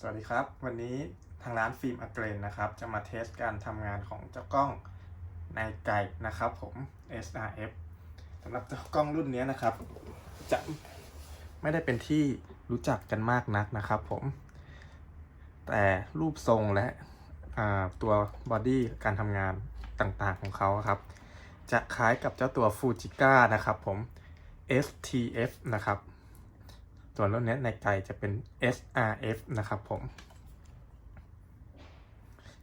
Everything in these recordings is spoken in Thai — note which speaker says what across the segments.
Speaker 1: สวัสดีครับ วันนี้ทางร้านฟิล์มอเกรนนะครับ จะมาเทสการทำงานของเจ้ากล้องในไก่นะครับผม SRF สำหรับเจ้ากล้องรุ่นนี้นะครับ จะไม่ได้เป็นที่รู้จักกันมากนักนะครับผม แต่รูปทรงและตัวบอดี้การทำงานต่างๆของเขาครับ จะคล้ายกับเจ้าตัว Fujiga นะครับผม STF นะครับ ส่วนรุ่นนี้ในไกลจะเป็น SRF นะครับผม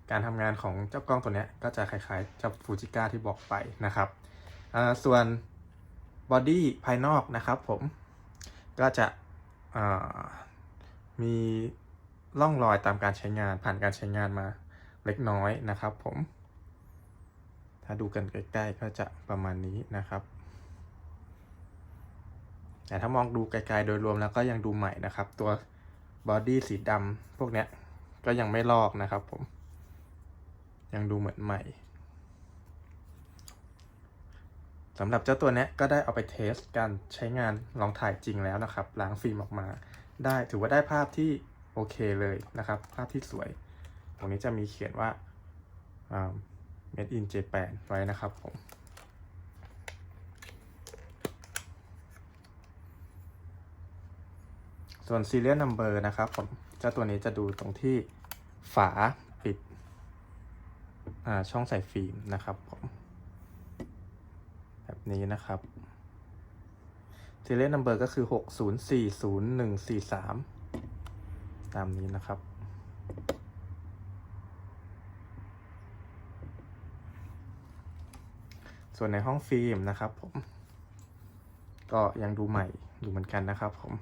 Speaker 1: การทำงานของเจ้ากล้องตัวนี้ก็จะคล้ายๆเจ้าฟูจิก้าที่บอกไปนะครับ ส่วนบอดี้ภายนอกนะครับผม ก็จะมีร่องรอยตามการใช้งานผ่านการใช้งานมาเล็กน้อยนะครับผม ถ้าดูกันใกล้ๆก็จะประมาณนี้นะครับ แต่ถ้ามองดูไกลๆโดยรวมแล้วก็ยังดูใหม่นะครับ ตัวบอดี้สีดำพวกเนี้ยก็ยังไม่ลอกนะครับผม ยังดูเหมือนใหม่สำหรับเจ้าตัวเนี้ยก็ได้เอาไปเทสการใช้งานลองถ่ายจริงแล้วนะครับล้างฟิล์มออกมา ได้ถือว่าได้ภาพที่โอเคเลยนะครับ ภาพที่สวย ตรงนี้จะมีเขียนว่าอ่า made in Japan ไว้นะครับผม ส่วน serial number นะครับผมเจ้าตัวนี้จะดูตรงที่ฝาปิดช่องใส่ฟิล์มนะครับผมแบบนี้นะครับ serial number ก็คือ 6040143 ตามนี้นะครับส่วนในห้องฟิล์มนะครับผม ก็ยังดูใหม่อยู่เหมือนกันนะครับผม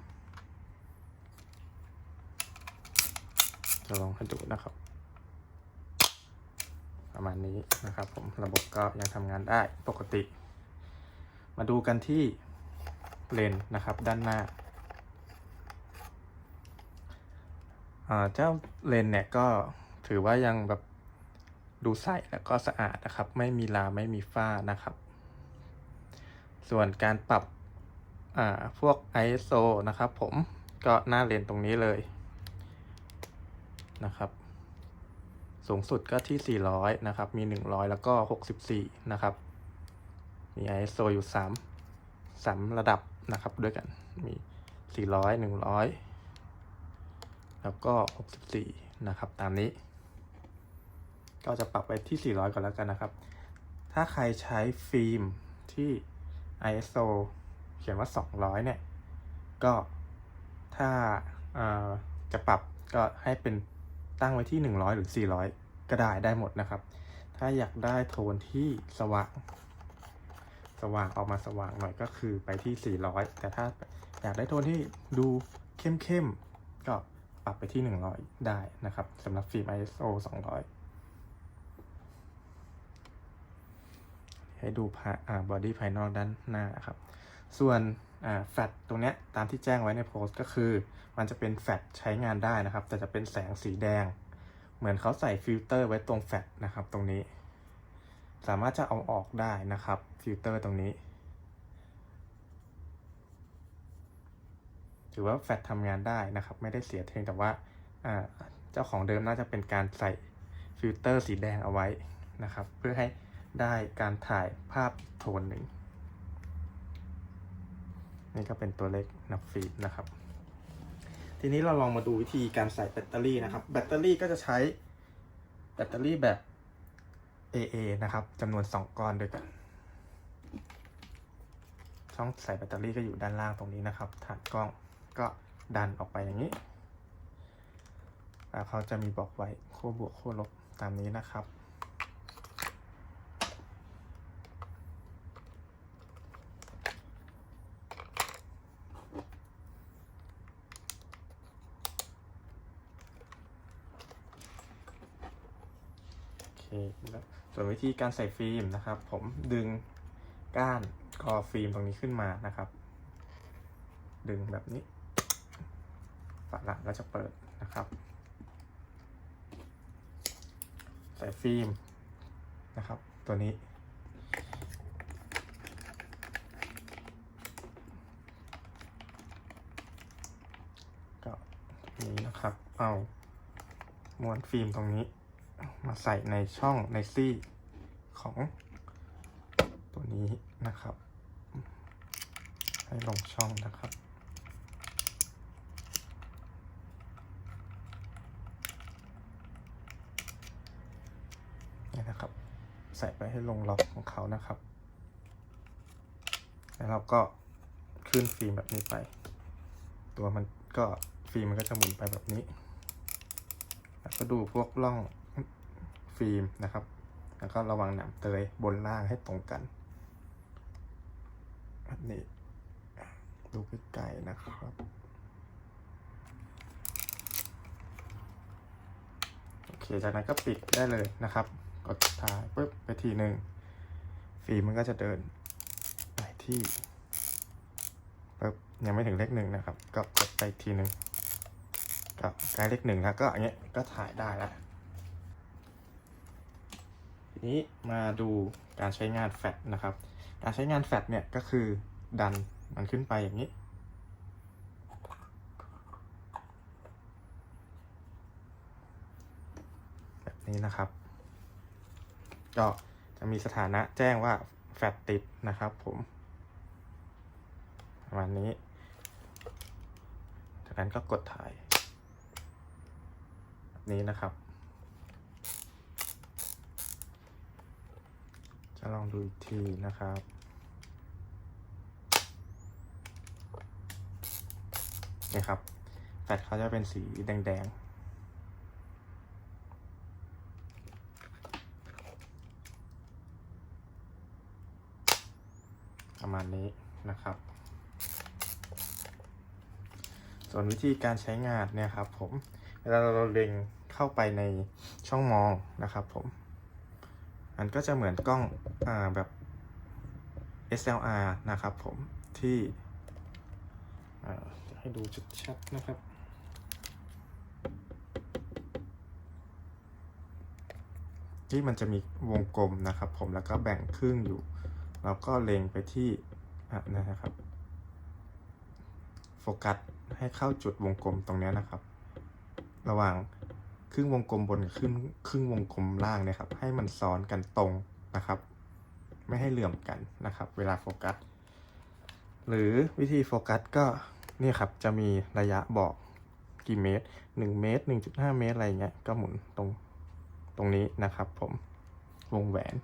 Speaker 1: จะ ลองให้ดูนะครับ ประมาณนี้นะครับผมระบบก็ยังทำงานได้ปกติ มาดูกันที่เลนนะครับด้านหน้าเจ้าเลนเนี่ยก็ถือว่ายังแบบดูใสแล้วก็สะอาดนะครับ ไม่มีลาไม่มีฝ้านะครับ ส่วนการปรับพวก ISO นะครับผมก็หน้าเลนตรงนี้เลย นะครับ สูงสุดก็ที่ 400 นะครับ มี 100 แล้วก็ 64 นะครับ มี ISO อยู่ 3 3 ระดับนะครับด้วยกัน มี 400 100 แล้วก็ 64 นะครับ ตามนี้ ก็จะปรับไปที่ 400 ก่อนแล้วกันนะครับ ถ้าใครใช้ฟิล์มที่ ISO เขียนว่า 200 เนี่ย ก็ถ้าจะปรับก็ให้เป็น ตั้งไว้ที่ 100 หรือ 400 ก็ได้ได้หมดนะครับ ถ้าอยากได้โทนที่สว่าง สว่างออกมาสว่างหน่อยก็คือไปที่ 400 แต่ถ้าอยากได้โทนที่ดูเข้มๆก็ปรับไปที่ 100 ได้นะครับสำหรับฟิล์ม ISO 200 ให้ดูผ่าบอดี้ภายนอกด้านหน้าครับ ส่วน แฟลชตรงเนี้ยตามที่แจ้งไว้ในโพสต์ก็คือ มันจะเป็นแฟลชใช้งานได้นะครับ แต่จะเป็นแสงสีแดง เหมือนเขาใส่ฟิลเตอร์ไว้ตรงแฟลชนะครับตรงนี้ สามารถจะเอาออกได้นะครับฟิลเตอร์ตรงนี้ ถือว่าแฟลชทำงานได้นะครับ ไม่ได้เสียเพียงแต่ว่าเจ้าของเดิมน่าจะเป็นการใส่ฟิลเตอร์สีแดงเอาไว้นะครับ เพื่อให้ได้การถ่ายภาพโทนหนึ่ง นี่ก็เป็นตัวเลขนับฟิล์มนะครับ ทีนี้เราลองมาดูวิธีการใส่แบตเตอรี่นะครับ แบตเตอรี่ก็จะใช้แบตเตอรี่แบบ AA นะครับจำนวน 2 ก้อนด้วยกัน ช่องใส่แบตเตอรี่ก็อยู่ด้านล่างตรงนี้นะครับ ฐานกล้องก็ดันออกไปอย่างนี้ แล้วเขาจะมีบอกไว้ขั้วบวกขั้วลบตามนี้นะครับ โอเคแล้วส่วนวิ ธีการใส่ฟิล์มนะครับ ผมดึงก้านคอฟิล์มตรงนี้ขึ้นมานะครับ ดึงแบบนี้ฝาหลังก็จะเปิดนะครับ ใส่ฟิล์มนะครับ ตัวนี้ ก็นี้นะครับ เอาม้วนฟิล์มตรงนี้มาใส่ในช่องในซี่ ของตัวนี้นะครับ ให้ลงช่องนะครับ นี่นะครับ ใส่ไปให้ลงล็อกของเขานะครับ แล้วเราก็ขึ้นฟิล์มแบบนี้ไป ตัวมันก็ฟิล์มมันก็จะหมุนไปแบบนี้ แล้วก็ดูพวกร่องฟิล์มนะครับ แล้วก็ระวังหนามเตยบนล่างให้ตรงกันแบบนี้ดูใกล้ๆนะครับโอเคจากนั้นก็ปิดได้เลยนะครับ กดถ่ายปุ๊บไปทีหนึ่งฟิล์มมันก็จะเดินไปที่ปุ๊บยังไม่ถึงเลขหนึ่งนะครับ ก็กดไปทีหนึ่งก็ใกล้เลขหนึ่งแล้วก็อย่างเงี้ยก็ถ่ายได้แล้ว นี้มาดูการใช้งานแฟลชนะครับ การใช้งานแฟลชเนี่ยก็คือดันมันขึ้นไปอย่างนี้ แบบนี้นะครับ ก็จะมีสถานะแจ้งว่าแฟลชติดนะครับผมประมาณนี้ จากนั้นก็กดถ่าย แบบนี้นะครับ จะลองดูอีกทีนะครับนี่ครับ แฟลชเขาจะเป็นสีแดงๆ ประมาณนี้นะครับ ส่วนวิธีการใช้งานเนี่ยครับผม เวลาเราเล็งเข้าไปในช่องมองนะครับผม มันก็จะเหมือนกล้องอ่าแบบ SLR นะครับผมที่จะให้ดูชัดๆนะครับ ที่มันจะมีวงกลมนะครับผมแล้วก็แบ่งครึ่งอยู่ แล้วก็เล็งไปที่นะครับ โฟกัสให้เข้าจุดวงกลมตรงนี้นะครับ ระหว่าง ครึ่งวงกลมบนกับครึ่งครึ่งวงกลมล่างนี่ยครับ ให้มันซ้อนกันตรงนะครับ ไม่ให้เหลื่อมกันนะครับ เวลาโฟกัส หรือวิธีโฟกัสก็นี่ครับจะมีระยะบอกกี่เมตร 1 เมตร 1.5 เมตรอะไรเงี้ยก็หมุนตรงตรงนี้นะครับ ผมวงแหวน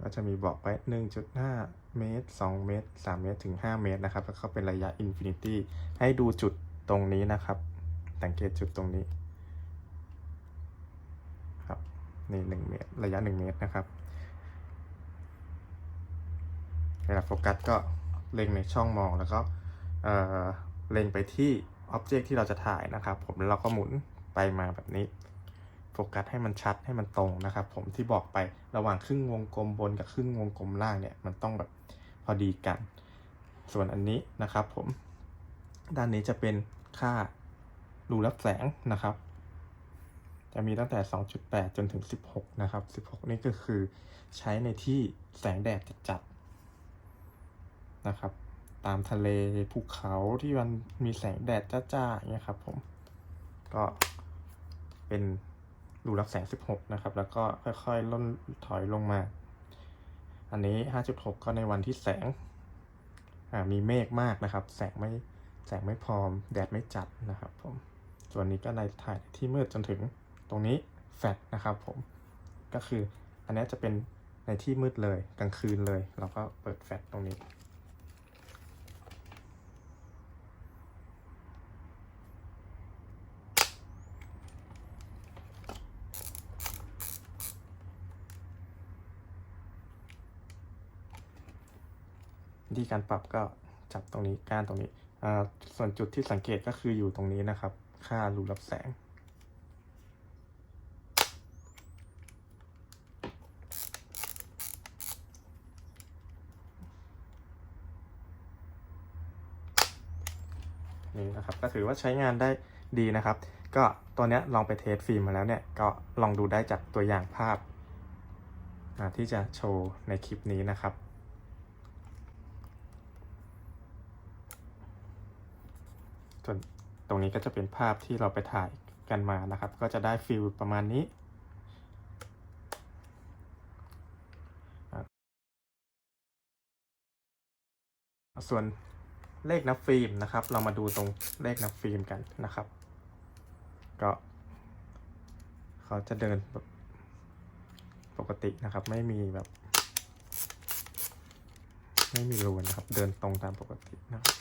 Speaker 1: ก็จะมีบอกไป1.5 เมตร 2 เมตร 3 เมตร ถึง 5 เมตรนะครับ แล้วก็เป็นระยะอินฟินิตี้ ให้ดูจุด ตรงนี้นะครับ สังเกตจุดตรงนี้ ครับ นี่1เมตร ระยะ1เมตรนะครับเวลาโฟกัสก็เล็งในช่องมองแล้วก็เออเล็งไปที่อ็อบเจกต์ที่เราจะถ่ายนะครับ ผมแล้วเราก็หมุนไปมาแบบนี้ โฟกัสให้มันชัดให้มันตรงนะครับ ผมที่บอกไประหว่างครึ่งวงกลมบนกับครึ่งวงกลมล่างเนี่ยมันต้องแบบพอดีกัน ส่วนอันนี้นะครับผม ด้านนี้จะเป็นค่ารูรับแสงนะครับ จะมีตั้งแต่ 2.8 จนถึง 16 นะครับ 16 นี่ก็คือใช้ในที่แสงแดดจัดๆนะครับ ตามทะเลภูเขาที่มันมีแสงแดดจ้าๆอย่างเงี้ยครับผม ก็เป็นรูรับแสง 16 นะครับ แล้วก็ค่อยๆล่นถอยลงมา อันนี้ 5.6 ก็ในวันที่แสงมีเมฆมากนะครับ แสงไม่ แสงไม่พอแดดไม่จัดนะครับผมส่วนนี้ก็ในถ่ายที่มืดจนถึงตรงนี้แฟลชนะครับผมก็คืออันนี้จะเป็นในที่มืดเลยกลางคืนเลยเราก็เปิดแฟลชตรงนี้วิธีการปรับก็จับตรงนี้ก้านตรงนี้ ส่วนจุดที่สังเกตก็คืออยู่ตรงนี้นะครับ ค่ารูรับแสง นี่นะครับก็ถือว่าใช้งานได้ดีนะครับ ก็ตัวนี้ลองไปเทสฟิล์มมาแล้วเนี่ย ก็ลองดูได้จากตัวอย่างภาพที่จะโชว์ในคลิปนี้นะครับ ส่วนตรงนี้ก็จะเป็นภาพที่เราไปถ่ายกันมานะครับ ก็จะได้ฟิลประมาณนี้ส่วนเลขนับฟิล์มนะครับ เรามาดูตรงเลขนับฟิล์มกันนะครับ ก็ เขาจะเดินแบบปกตินะครับ ไม่มีแบบ ไม่มีรูนะครับ เดินตรงตามปกตินะครับ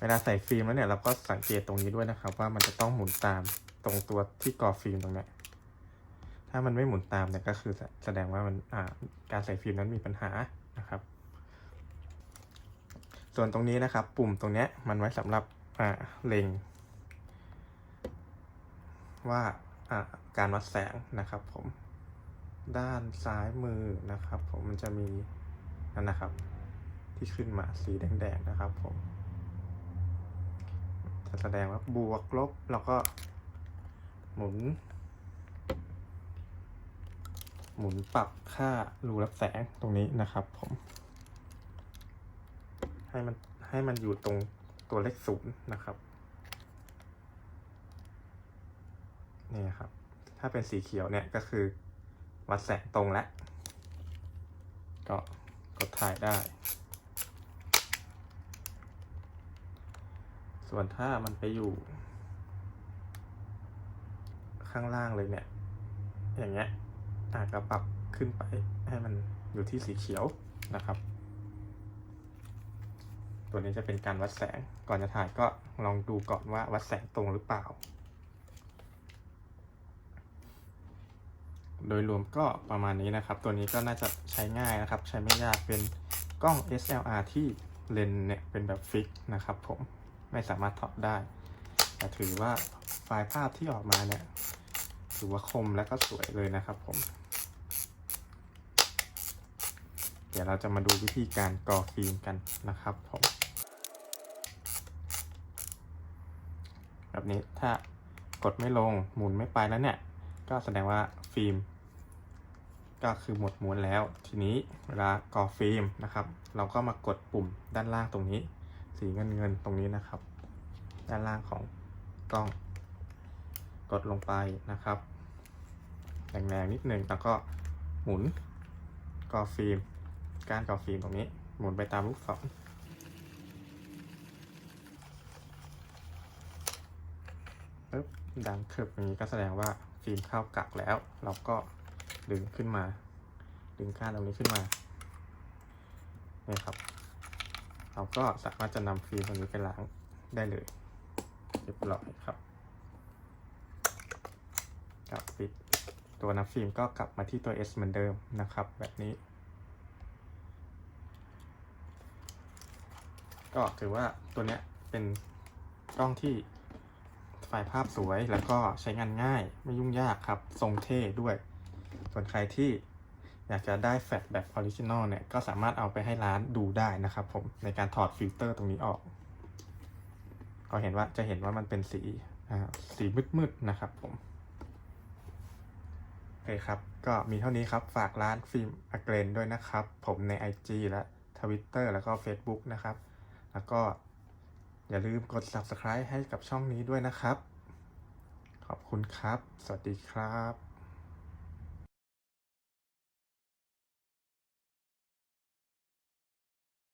Speaker 1: เวลาใส่ฟิล์มแล้วเนี่ยเราก็สังเกตตรงนี้ด้วยนะครับ ว่ามันจะต้องหมุนตามตรงตัวที่กรอฟิล์มตรงนี้ถ้ามันไม่หมุนตามเนี่ยก็คือแสดงว่ามันการใส่ฟิล์มนั้นมีปัญหานะครับ ส่วนตรงนี้นะครับ ปุ่มตรงเนี้ยมันไว้สำหรับเล็งว่าอ่าการวัดแสงนะครับผมด้านซ้ายมือนะครับ ผมมันจะมีนั่นนะครับ ที่ขึ้นมาสีแดงๆนะครับผม จะแสดงว่าบวกลบแล้วก็หมุน หมุนปรับค่ารูรับแสงตรงนี้นะครับผม ให้มันให้มันอยู่ตรงตัวเลขศูนย์นะครับนี่ครับ ถ้าเป็นสีเขียวเนี่ยก็คือวัดแสงตรงแล้ว ก็กดถ่ายได้ ส่วนถ้ามันไปอยู่ ข้างล่างเลยเนี่ย อย่างเงี้ยอาจจะปรับขึ้นไปให้มันอยู่ที่สีเขียวนะครับ ตัวนี้จะเป็นการวัดแสง ก่อนจะถ่ายก็ลองดูก่อนว่าวัดแสงตรงหรือเปล่า โดยรวมก็ประมาณนี้นะครับ ตัวนี้ก็น่าจะใช้ง่ายนะครับ ใช้ไม่ยาก เป็นกล้อง SLR ที่เลนเนี่ยเป็นแบบฟิกนะครับผม ไม่สามารถถอดได้ แต่ถือว่าไฟล์ภาพที่ออกมาเนี่ยถือว่าคมและก็สวยเลยนะครับผม เดี๋ยวเราจะมาดูวิธีการกรอฟิล์มกันนะครับผมแบบนี้ถ้ากดไม่ลงหมุนไม่ไปแล้วเนี่ย ก็แสดงว่าฟิล์มก็คือหมดม้วนแล้ว ทีนี้เวลากรอฟิล์มนะครับ เราก็มากดปุ่มด้านล่างตรงนี้ สีเงินเงินๆตรงนี้นะครับ ด้านล่างของกล้อง กดลงไปนะครับแรงๆนิดหนึ่งแล้วก็หมุนกอฟิล์มก้านกอฟิล์มตรงนี้ หมุนไปตามลูกศรปึ๊บดังคึบอย่างนี้ก็แสดงว่าฟิล์มเข้ากักแล้ว เราก็ดึงขึ้นมา ดึงก้านตรงนี้ขึ้นมานี่ครับ เราก็สามารถจะนำฟิล์มตรงนี้ไปล้างได้เลยเรียบร้อยครับกับปิดตัวนับฟิล์มก็กลับมาที่ตัว S เหมือนเดิมนะครับ แบบนี้ ก็ถือว่าตัวเนี้ยเป็นกล้องที่ไฟล์ภาพสวยแล้วก็ใช้งานง่ายไม่ยุ่งยากครับ ทรงเท่ด้วย ส่วนใครที่ อยากจะได้แฟลชแบบออริจินอลเนี่ยก็สามารถเอาไปให้ร้านดูได้นะครับผมในการถอดฟิลเตอร์ตรงนี้ออก ก็เห็นว่าจะเห็นว่ามันเป็นสีสีมืดๆนะครับผมโอเคครับ ก็มีเท่านี้ครับฝากร้านฟิล์มอเกรนด้วยนะครับ ผมใน IG และ Twitter แล้วก็ Facebook นะครับ แล้วก็อย่าลืมกด Subscribe ให้กับช่องนี้ด้วยนะครับ ขอบคุณครับ สวัสดีครับ